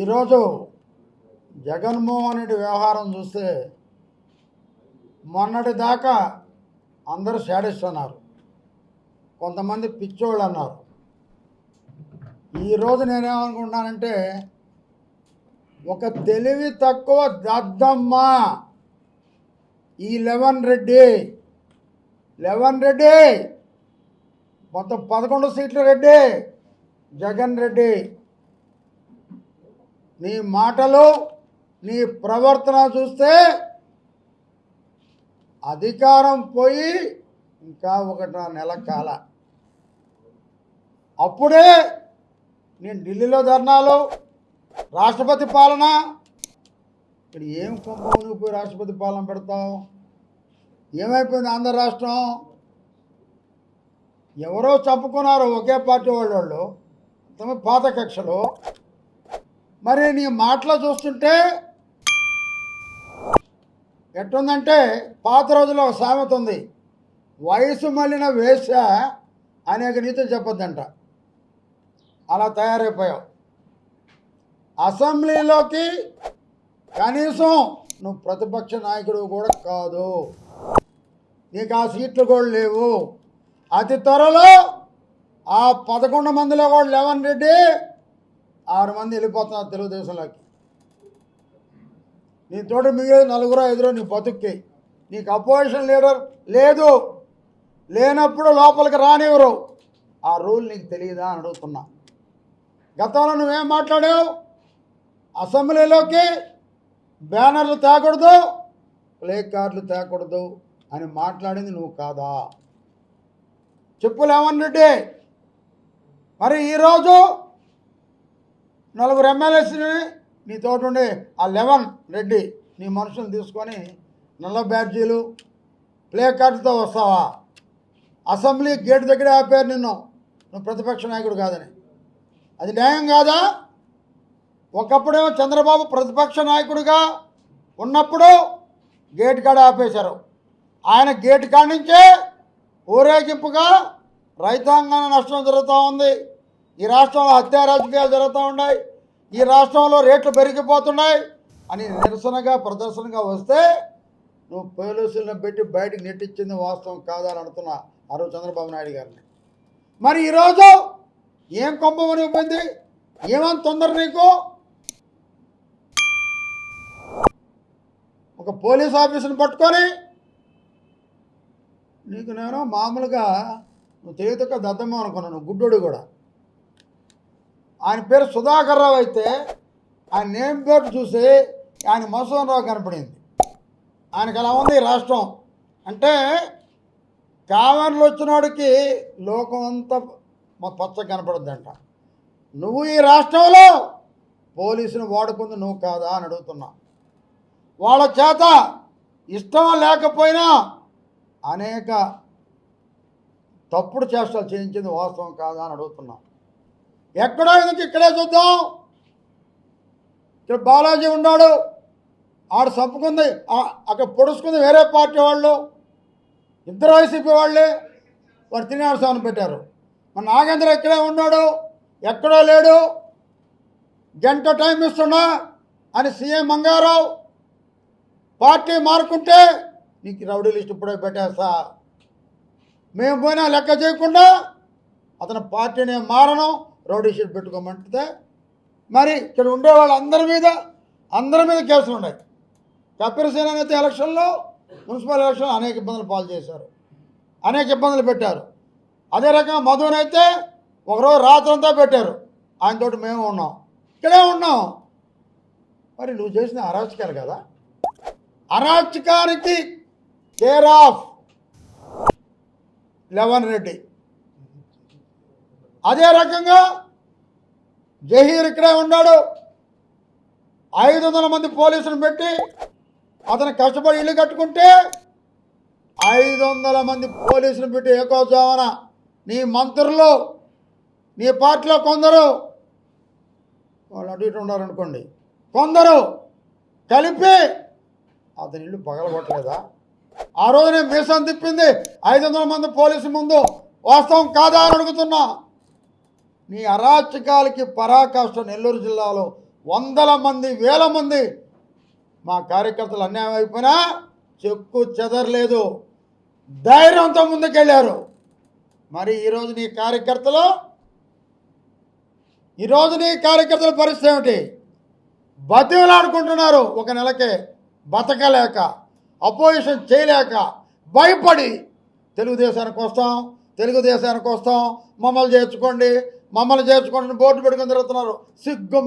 ఈరోజు జగన్మోహన్ రెడ్డి వ్యవహారం చూస్తే మొన్నటి దాకా అందరూ శాడిస్ట్ అన్నారు. కొంతమంది పిచ్చోళ్ళు అన్నారు. ఈరోజు నేనేమనుకుంటున్నానంటే ఒక తెలివి తక్కువ దద్దమ్మ ఈ లెవెన్ రెడ్డి లెవెన్ రెడ్డి మొత్తం పదకొండు సీట్లు రెడ్డి జగన్ రెడ్డి. నీ మాటలు నీ ప్రవర్తన చూస్తే అధికారం పోయి ఇంకా ఒకటి నెల కాల. అప్పుడే నేను ఢిల్లీలో ధర్నాలు రాష్ట్రపతి పాలన. ఇక్కడ ఏం కొంప పోయి రాష్ట్రపతి పాలన పెడతావు? ఏమైపోయింది ఆంధ్ర రాష్ట్రం? ఎవరో చంపుకున్నారు ఒకే పార్టీ వాళ్ళు వాళ్ళు తమ పాత కక్షలు. మరి నీ మాటలు చూస్తుంటే ఎట్టుందంటే పాత రోజుల్లో ఒక సామెత ఉంది. వయసు మళ్ళిన వేష అనేక నీతులు చెప్పొద్దంట. అలా తయారైపోయావు. అసెంబ్లీలోకి కనీసం నువ్వు ప్రతిపక్ష నాయకుడు కూడా కాదు. నీకు ఆ సీట్లు కూడా లేవు. అతి త్వరలో ఆ పదకొండు మందిలో కూడా లెవెన్ రెడ్డి ఆరు మంది వెళ్ళిపోతున్నారు తెలుగుదేశంలోకి. నీ తోటి మిగిలిన నలుగురు ఐదుగురు నీ బతుక్కి. నీకు అపోజిషన్ లీడర్ లేదు. లేనప్పుడు లోపలికి రానివ్వరు. ఆ రూల్ నీకు తెలియదా అని అడుగుతున్నా. గతంలో నువ్వేం మాట్లాడావు? అసెంబ్లీలోకి బ్యానర్లు తేకూడదు ప్లే కార్డులు తేకూడదు అని మాట్లాడింది నువ్వు కాదా? చెప్పు లేవన్ రెడ్డి. మరి ఈరోజు నలుగురు ఎమ్మెల్యేస్ని నీ తోటి ఉండే ఆ లెవెన్ రెడ్డి నీ మనుషులను తీసుకొని నల్ల బ్యాడ్జీలు ప్లే కార్డుతో వస్తావా? అసెంబ్లీ గేట్ దగ్గర ఆపారు నిన్ను. నువ్వు ప్రతిపక్ష నాయకుడు కాదని. అది న్యాయం కాదా? ఒకప్పుడేమో చంద్రబాబు ప్రతిపక్ష నాయకుడిగా ఉన్నప్పుడు గేట్ కాడ ఆపేశారు. ఆయన గేట్ కాడ నుంచే ఊరేగింపుగా రైతాంగాన్ని నష్టం జరుగుతూ ఉంది. ఈ రాష్ట్రంలో హత్యా రాజకీయాలు జరుగుతూ ఉన్నాయి. ఈ రాష్ట్రంలో రేట్లు పెరిగిపోతున్నాయి. అని నిరసనగా ప్రదర్శనగా వస్తే నువ్వు పోలీసులను పెట్టి బయటకు నెట్టించింది వాస్తవం కాదని అంటున్నా ఆ రోజు చంద్రబాబు నాయుడు గారిని. మరి ఈరోజు ఏం కొంపమని పోయింది ఏమని తొందర నీకు? ఒక పోలీస్ ఆఫీసుని పట్టుకొని నీకు నేను మామూలుగా నువ్వు తెలియతక్క దద్దమ్మ అనుకున్నాను గుడ్డోడు కూడా. ఆయన పేరు సుధాకర్ రావు అయితే ఆయన నేమ్ ప్లేట్ చూసి ఆయన మోసన్ రావు కనపడింది. ఆయనకు అలా ఉంది ఈ రాష్ట్రం? అంటే కావర్లు వచ్చినోడికి లోకం అంతా మొత్తం పచ్చ కనపడుద్దంట. నువ్వు ఈ రాష్ట్రంలో పోలీసుని వాడుకుంది నువ్వు కాదా అని అడుగుతున్నా. వాళ్ళ చేత ఇష్టం లేకపోయినా అనేక తప్పుడు చేష్టలు చేయించింది వాస్తవం కాదా అని అడుగుతున్నా. ఎక్కడో ఎందుకు ఇక్కడే చూద్దాం. ఇక్కడ బాలాజీ ఉన్నాడు. ఆడు చంపుకుంది. అక్కడ పొడుచుకుంది వేరే పార్టీ వాళ్ళు. ఇద్దరు వైసీపీ వాళ్ళే. వాడు తినేడు పెట్టారు. మన నాగేంద్ర ఇక్కడే ఉన్నాడు. ఎక్కడో లేడు. గంట టైం ఇస్తున్నా అని సీఎం మంగారావు పార్టీ మారుకుంటే నీకు రౌడీ లిస్ట్ ఇప్పుడే పెట్టేస్తా. మేము పోయినా లెక్క చేయకుండా అతని పార్టీని మారను. రౌడీ షీట్ పెట్టుకోమంటే మరి ఇక్కడ ఉండే వాళ్ళందరి మీద అందరి మీద కేసులు ఉన్నాయి. కపిరసేన అయితే ఎలక్షన్లో మున్సిపల్ ఎలక్షన్లో అనేక ఇబ్బందులు పాలు చేశారు. అనేక ఇబ్బందులు పెట్టారు. అదే రకంగా మధునైతే ఒకరోజు రాత్రంతా పెట్టారు. ఆయనతోటి మేము ఉన్నాం. ఇక్కడే ఉన్నాం. మరి నువ్వు చేసిన అరాచకాలు కదా. అరాచకానికి కేర్ ఆఫ్ లెవెన్ రెడ్డి. అదే రకంగా జహీర్ ఇక్కడే ఉన్నాడు. ఐదు వందల మంది పోలీసులు పెట్టి అతను కష్టపడి ఇల్లు కట్టుకుంటే ఐదు వందల మంది పోలీసులు పెట్టి ఏకోజామన నీ మంత్రులు నీ పార్టీలో కొందరు వాళ్ళు అటు ఇటు ఉన్నారనుకోండి కొందరు కలిపి అతని ఇల్లు పగలగొట్టలేదా ఆ రోజు నేను మీసం తిప్పింది ఐదు వందల మంది పోలీసు ముందు వాస్తవం కాదా అని అడుగుతున్నా. నీ అరాచకాలకి పరాకాష్ట నెల్లూరు జిల్లాలో వందల మంది వేల మంది మా కార్యకర్తలు అన్యాయం అయిపోయినా చెక్కు చెదరలేదు. ధైర్యంతో ముందుకెళ్ళారు మరి ఈరోజు నీ కార్యకర్తలు? ఈరోజు నీ కార్యకర్తల పరిస్థితి ఏమిటి? బతిమలాడుకుంటున్నారు ఒక నెలకే బతకలేక అపోజిషన్ చేయలేక భయపడి. తెలుగుదేశానికి వస్తాం తెలుగుదేశానికి వస్తాం మమ్మల్ని చేర్చుకోండి మమ్మల్ని చేర్చుకోండి బోర్డు పెట్టుకుని తిరుగుతున్నారు. సిగ్గు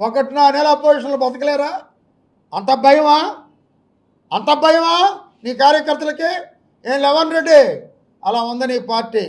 ఒకటి నా నెల అపోజిషన్లు బతకలేరా? అంత భయమా? అంత భయమా? నీ కార్యకర్తలకి? ఏం లెవెన్ రెడ్డి? అలా ఉంది నీ పార్టీ?